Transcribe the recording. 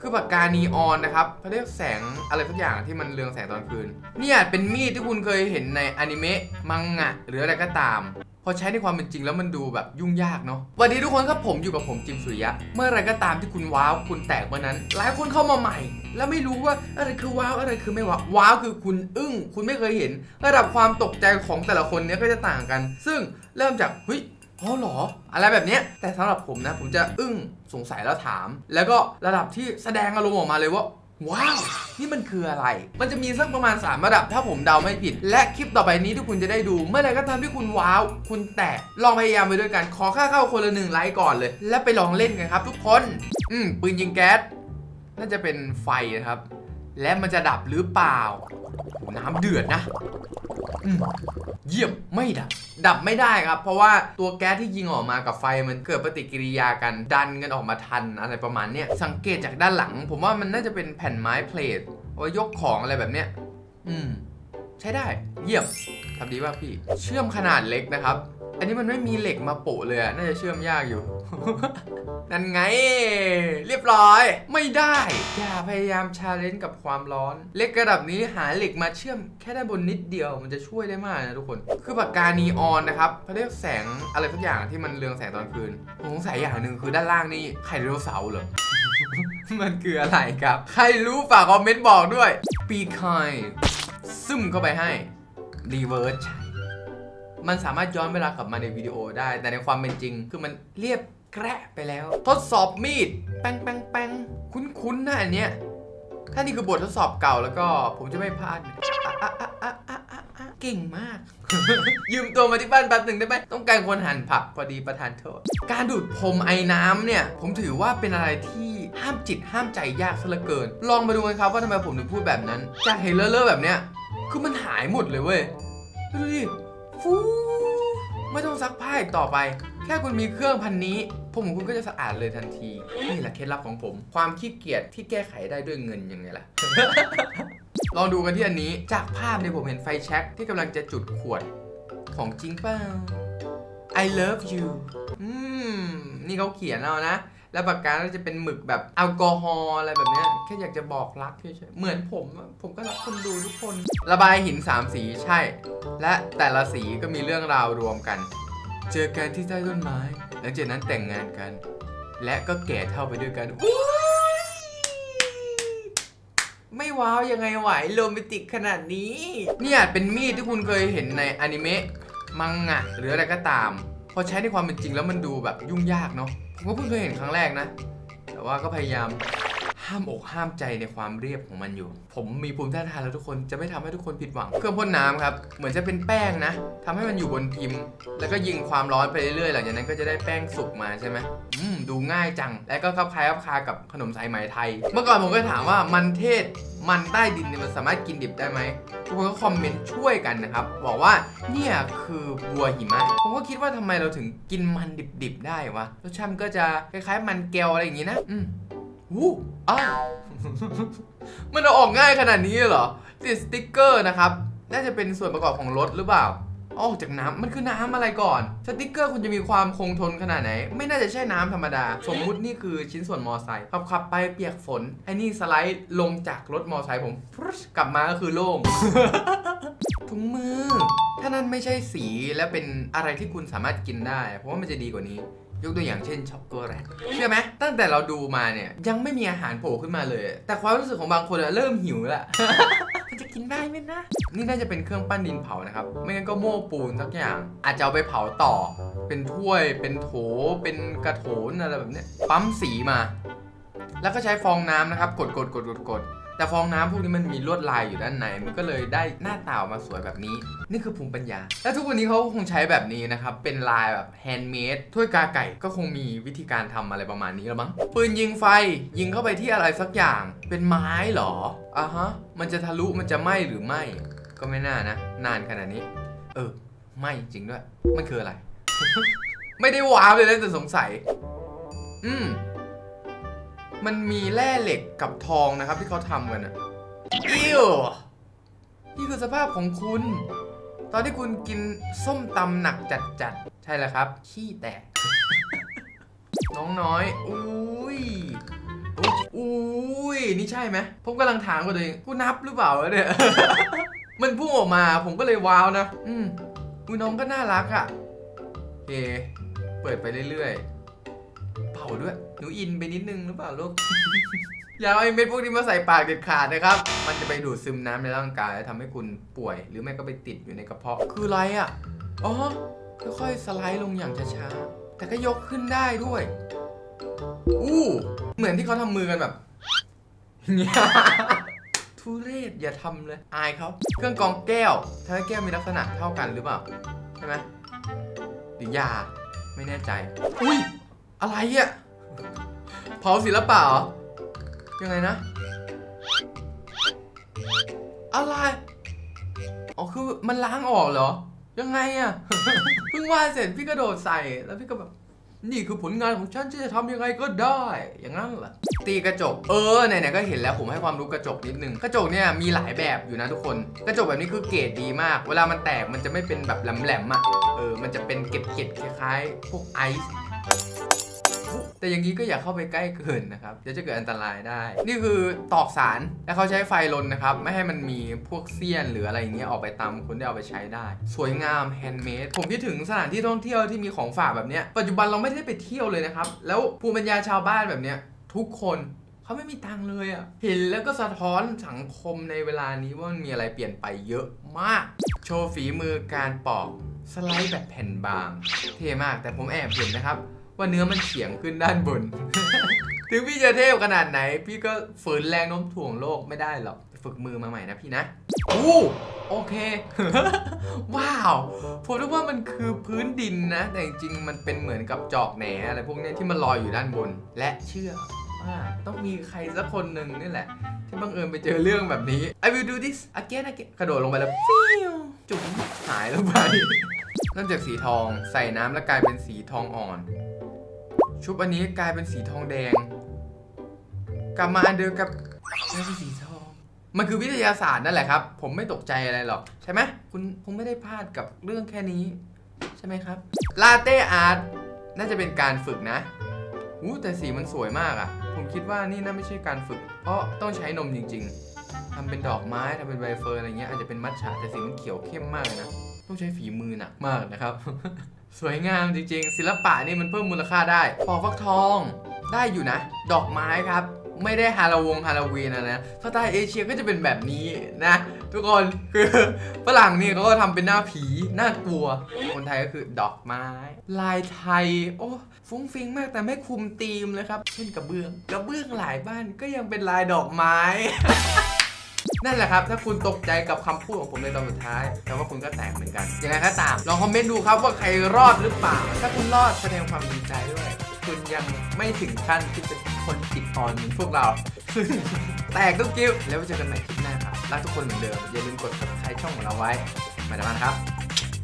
คือปากกานีออนนะครับเขาเรียกแสงอะไรสักอย่างที่มันเรืองแสงตอนคืน เนี่ยเป็นมีดที่คุณเคยเห็นในอนิเมะมังงะหรืออะไรก็ตาม พอใช้ในความเป็นจริงแล้วมันดูแบบยุ่งยากเนาะวันนี้ทุกคนครับผมอยู่กับผมจิมสุริยะ เมื่อไรก็ตามที่คุณว้าวคุณแตกเมื่อนั้น หลายคนเข้ามาใหม่ แล้วไม่รู้ว่าอะไรคือว้าวอะไรคือไม่ว้าวว้าวคือคุณอึ้ง คุณไม่เคยเห็น ระดับความตกใจของแต่ละคนเนี้ยก็จะต่างกัน ซึ่งเริ่มจากเฮ้ยอ๋อเหรอ อะไรแบบเนี้ยแต่สำหรับผมนะ ผมจะอึ้ง สงสัยแล้วถาม แล้วก็ระดับที่แสดงอารมณ์ออกมาเลยว่า ว้าว นี่มันคืออะไร มันจะมีสักประมาณ 3 ระดับถ้าผมเดาไม่ผิด และคลิปต่อไปนี้ที่คุณจะได้ดู เมื่อไรก็ตามที่คุณว้าว คุณแตกลองพยายามไปด้วยกัน ขอค่าเข้าคนละหนึ่งไลค์ก่อนเลย แล้วไปลองเล่นกันครับ ทุกคน อืมปืนยิงแก๊สน่าจะเป็นไฟนะครับ และมันจะดับหรือเปล่าน้ำเดือดนะอืม เยี่ยมไม่ดับ ดับไม่ได้ครับ เพราะว่าตัวแก๊สที่ยิงออกมากับไฟมันเกิดปฏิกิริยากันดันกันออกมาทันอะไรประมาณเนี้ยสังเกตจากด้านหลัง ผมว่ามันน่าจะเป็นแผ่นไม้เพลทเอาไว้ยกของอะไรแบบเนี้ยอืม ใช้ได้ เยี่ยมทำดีมากพี่ เชื่อมขนาดเล็กนะครับ อันนี้มันไม่มีเหล็กมาโปะเลยอะน่าจะเชื่อมยากอยู่ นั่นไง เรียบร้อย ไม่ได้ อย่าพยายามชาเลนจ์กับความร้อน เล็กระดับนี้หาเหล็กมาเชื่อมแค่ได้บนนิดเดียวมันจะช่วยได้มากนะทุกคน คือปากกานีออนนะครับเขาเรียกแสงอะไรสักอย่างที่มันเรืองแสงตอนคืนผมสงสัยอย่างหนึ่งคือด้านล่างนี่ไข่ไดโนเสาร์เหรอ มันคืออะไรครับ ใครรู้ฝากคอมเมนต์บอกด้วย ปีคอยซึมเข้าไปให้รีเวิร์สใช่ มันสามารถย้อนเวลากลับมาในวิดีโอได้ แต่ในความเป็นจริง คือมันเรียบแกระไปแล้ว ทดสอบมีด แป้งแป้งแป้งคุ้นๆนะอันเนี้ยถ้านี่คือบททดสอบเก่าแล้วก็ผมจะไม่พลาดเก่งมาก ยืมตัวมาที่บ้านแป๊บหนึ่งได้ไหมต้องการคนหั่นผักพอดีประทานโทษ การดูดพรมไอ้น้ำเนี่ย ผมถือว่าเป็นอะไรที่ห้ามจิตห้ามใจยากซะเหลือเกิน ลองมาดูกันครับว่าทำไมผมถึงพูดแบบนั้น จากเห็นเลอะๆแบบเนี้ย คือมันหายหมดเลยเว้ยดูดิ ฟูไม่ต้องซักผ้าอีกต่อไป แค่คุณมีเครื่องพันนี้ผมของคุณก็จะสะอาดเลยทันที นี่แหละเคล็ดลับของผม ความขี้เกียจที่แก้ไขได้ด้วยเงินยังไงล่ะ ลองดูกันที่อันนี้ จากภาพเนี่ยผมเห็นไฟแช็กที่กำลังจะจุดขวด ของจริงเปล่า I love you อืม นี่เขาเขียนเอานะ แล้วปากกาก็จะเป็นหมึกแบบแอลกอฮอล์อะไรแบบเนี้ยแค่อยากจะบอกรักเฉยๆเหมือนผมอะผมก็รักคนดูทุกคน ระบายหินสามสีใช่ และแต่ละสีก็มีเรื่องราวรวมกัน เจอกันที่ใต้ต้นไม้หลังจากนั้นแต่งงานกัน และก็แก่เท่าไปด้วยกันอุ๊ยไม่ว้าวยังไงไหวโรแมนติกขนาดนี้เนี่ยเป็นมีดที่คุณเคยเห็นในอนิเมะมังงะหรืออะไรก็ตาม พอใช้ในความเป็นจริงแล้วมันดูแบบยุ่งยากเนาะ ผมก็เพิ่งเคยเห็นครั้งแรกนะ แต่ว่าก็พยายาม ห้ามอกห้ามใจในความเรียบของมันอยู่ ผมมีภูมิต้านทานแล้วทุกคนจะไม่ทำให้ทุกคนผิดหวัง เครื่องพ่นน้ำครับ เหมือนจะเป็นแป้งนะทำให้มันอยู่บนพิมพ์ แล้วก็ยิงความร้อนไปเรื่อยๆ หลังจากนั้นก็จะได้แป้งสุกมาใช่ไหมอืมดูง่ายจัง และก็คลับคล้ายคลับคากับขนมสายไหมไทย เมื่อก่อนผมก็ถามว่ามันเทศมันใต้ดินเนี่ยมันสามารถกินดิบได้ไหมทุกคนก็คอมเมนต์ช่วยกันนะครับ บอกว่าเนี่ยคือบัวหิมะผมก็คิดว่าทำไมเราถึงกินมันดิบๆได้วะรสชาติมันก็จะคล้ายๆมันแก้วอะไรอย่างงี้นะ อืม วู้อ้าวมันเอาออกง่ายขนาดนี้เหรอติดสติ๊กเกอร์นะครับ น่าจะเป็นส่วนประกอบของรถหรือเปล่า ออกจากน้ำมันคือน้ำอะไรก่อน สติ๊กเกอร์คุณจะมีความคงทนขนาดไหน ไม่น่าจะใช่น้ำธรรมดา สมมุตินี่คือชิ้นส่วนมอไซค์ขับขับไปเปียกฝนไอ้นี่สไลด์ลงจากรถมอไซค์ผมกลับมาก็คือโล่งถุงมือ ถ้านั่นไม่ใช่สีและเป็นอะไรที่คุณสามารถกินได้ เพราะว่ามันจะดีกว่านี้ยกตัวอย่างเช่นช็อกโกแลตเชื่อไหมตั้งแต่เราดูมาเนี่ยยังไม่มีอาหารโผล่ขึ้นมาเลย แต่ความรู้สึกของบางคนอะเริ่มหิวแล้วมันจะ กินได้ไหมนะ นี่น่าจะเป็นเครื่องปั้นดินเผานะครับ ไม่งั้นก็โม่ปูนสักอย่าง อาจจะเอาไปเผาต่อ เป็นถ้วย เป็นโถ เป็นกระโถนอะไรแบบเนี้ย ปั๊มสีมา แล้วก็ใช้ฟองน้ำนะครับ กดกดกดกดกด แต่ฟองน้ำพวกนี้มันมีลวดลายอยู่ด้านในมันก็เลยได้หน้าตาออกมาสวยแบบนี้ นี่คือภูมิปัญญา และทุกวันนี้เขาคงใช้แบบนี้นะครับ เป็นลายแบบแฮนด์เมดถ้วยกาไก่ก็คงมีวิธีการทำอะไรประมาณนี้แล้วมั้งปืนยิงไฟยิงเข้าไปที่อะไรสักอย่าง เป็นไม้เหรออะฮะมันจะทะลุมันจะไหม้หรือไม่ก็ไม่น่านะ นานขนาดนี้ เออไหม้จริงด้วย มันคืออะไร ไม่ได้ว้าวเลยนะแต่สงสัย อืม มันมีแร่เหล็กกับทองนะครับที่เขาทำกันอะอิวนี่คือสภาพของคุณ ตอนที่คุณกินส้มตำหนักจัดๆ ใช่แล้วครับ ขี้แตก น้องน้อย อุ้ยอุ๊ยอุ้ใช่ไหม ผมกำลังถามกับตัวเอง กูนับหรือเปล่าวะเนี่ย มันพุ่งออกมา ผมก็เลยว้าวนะ อืมอุยน้องก็น่ารักอะ่ะโอเค เปิดไปเรื่อยๆ เป่าด้วย หนูอินไปนิดนึงหรือเปล่าลูก อย่าเอาไอ้เม็ดพวกนี้มาใส่ปากเด็ดขาดนะครับ มันจะไปดูดซึมน้ำในร่างกายและทำให้คุณป่วย หรือไม่ก็ไปติดอยู่ในกระเพาะ คืออะไรอะ อ๋อค่อยๆสไลด์ลงอย่างช้าๆ แต่ก็ยกขึ้นได้ด้วย อู้ เหมือนที่เขาทำมือกันแบบเนี่ยทุเรศอย่าทำเลย อายเขาเครื่องกรองแก้วถ้าแก้วมีลักษณะเท่ากันหรือเปล่า ใช่ไหมหรือยาไม่แน่ใจ อุ้ย อะไรอะ่ะเผาศิลปะเหรอ ยังไงนะ อะไร อ๋อคือมันล้างออกเหรอ ยังไงอะเพิ่งวาดเสร็จพี่กระโดดใส่แล้วพี่ก็แบบนี่คือผลงานของฉันที่จะทำยังไงก็ได้ อย่างนั้นเหรอตีกระจก เออไหนๆก็เห็นแล้วผมให้ความรู้กระจกนิดนึง กระจกเนี่ยมีหลายแบบอยู่นะทุกคน กระจกแบบนี้คือเกรดดีมาก เวลามันแตกมันจะไม่เป็นแบบแหลมๆอะ เออ มันจะเป็นเกล็ดๆคล้ายๆพวกไอซ์ แต่อย่างนี้ก็อย่าเข้าไปใกล้เกินนะครับเดี๋ยวจะเกิดอันตรายได้ นี่คือตอกสารแล้วเขาใช้ไฟลนนะครับ ไม่ให้มันมีพวกเสี้ยนหรืออะไรอย่างเงี้ยออกไปตามคนได้เอาไปใช้ได้ สวยงามแฮนด์เมดผมคิดถึงสถานที่ท่องเที่ยวที่มีของฝากแบบเนี้ยปัจจุบันเราไม่ได้ไปเที่ยวเลยนะครับ แล้วภูมิปัญญาชาวบ้านแบบเนี้ยทุกคนเขาไม่มีตังเลยอะ่ะ เห็นแล้วก็สะท้อนสังคมในเวลานี้ว่ามันมีอะไรเปลี่ยนไปเยอะมาก โชว์ฝีมือการปอก สไลด์แบบแผ่นบาง เท่มากแต่ผมแอบเห็นนะครับ ว่าเนื้อมันเฉียงขึ้นด้านบน ถึงพี่จะเทพขนาดไหน พี่ก็ฝืนแรงโน้มถ่วงโลกไม่ได้หรอก ฝึกมือมาใหม่นะพี่นะอู้โอเค ว้าว ผมรู้ว่ามันคือพื้นดินนะ แต่จริงๆ มันเป็นเหมือนกับจอกแหนอะไรพวกนี้ที่มันลอยอยู่ด้านบน และเชื่อว่าต้องมีใครสักคนหนึ่งนี่แหละ ที่บังเอิญไปเจอเรื่องแบบนี้ I will do this again again กระโดดลงไปแล้วฟิวจุ๋มหายลงไปเริ่มจากสีทองใส่น้ำแล้วกลายเป็นสีทองอ่อน ชุบอันนี้กลายเป็นสีทองแดง กลับมาอันเดิมกับกลายเป็นสีทอง มันคือวิทยาศาสตร์นั่นแหละครับ ผมไม่ตกใจอะไรหรอก ใช่ไหมคุณคงไม่ได้พลาดกับเรื่องแค่นี้ ใช่ไหมครับลาเต้อาร์ตน่าจะเป็นการฝึกนะอู้แต่สีมันสวยมากอะ่ะ ผมคิดว่านี่น่าไม่ใช่การฝึก เพราะต้องใช้นมจริง ๆทำเป็นดอกไม้ทำเป็นใบเฟิร์นอะไรเงี้ยอาจจะเป็นมัทฉะแต่สีมันเขียวเข้มมากนะ ต้องใช้ฝีมือหนักมากนะครับ สวยงามจริงๆ ศิลปะนี่มันเพิ่มมูลค่าได้ปอกฟักทองได้อยู่นะ ดอกไม้ครับ ไม่ได้ฮาโลวงฮาโลวีนนะนะสไตล์เอเชียก็จะเป็นแบบนี้นะ ทุกคนคือฝรั่งนี่เขาก็ทำเป็นหน้าผีน่ากลัว คนไทยก็คือดอกไม้ ลายไทย โอ้ฟุ้งฟิ้งมากแต่ไม่คุมธีมเลยครับ เช่นกระเบื้อง กระเบื้องหลายบ้านก็ยังเป็นลายดอกไม้ นั่นแหละครับ ถ้าคุณตกใจกับคำพูดของผมในตอนสุดท้ายแปลว่าคุณก็แตกเหมือนกันยังไงก็ตาม ลองคอมเมนต์ดูครับว่าใครรอดหรือเปล่า ถ้าคุณรอดแสดงความดีใจด้วย คุณยังไม่ถึงขั้นที่เป็นคนจิตอ่อนเหมือนพวกเราแตกทุกกิ้วแล้วเจอกันใหม่คลิปหน้าครับรักทุกคนเหมือนเดิมอย่าลืมกด subscribe ช่องของเราไว้มาดามานครับ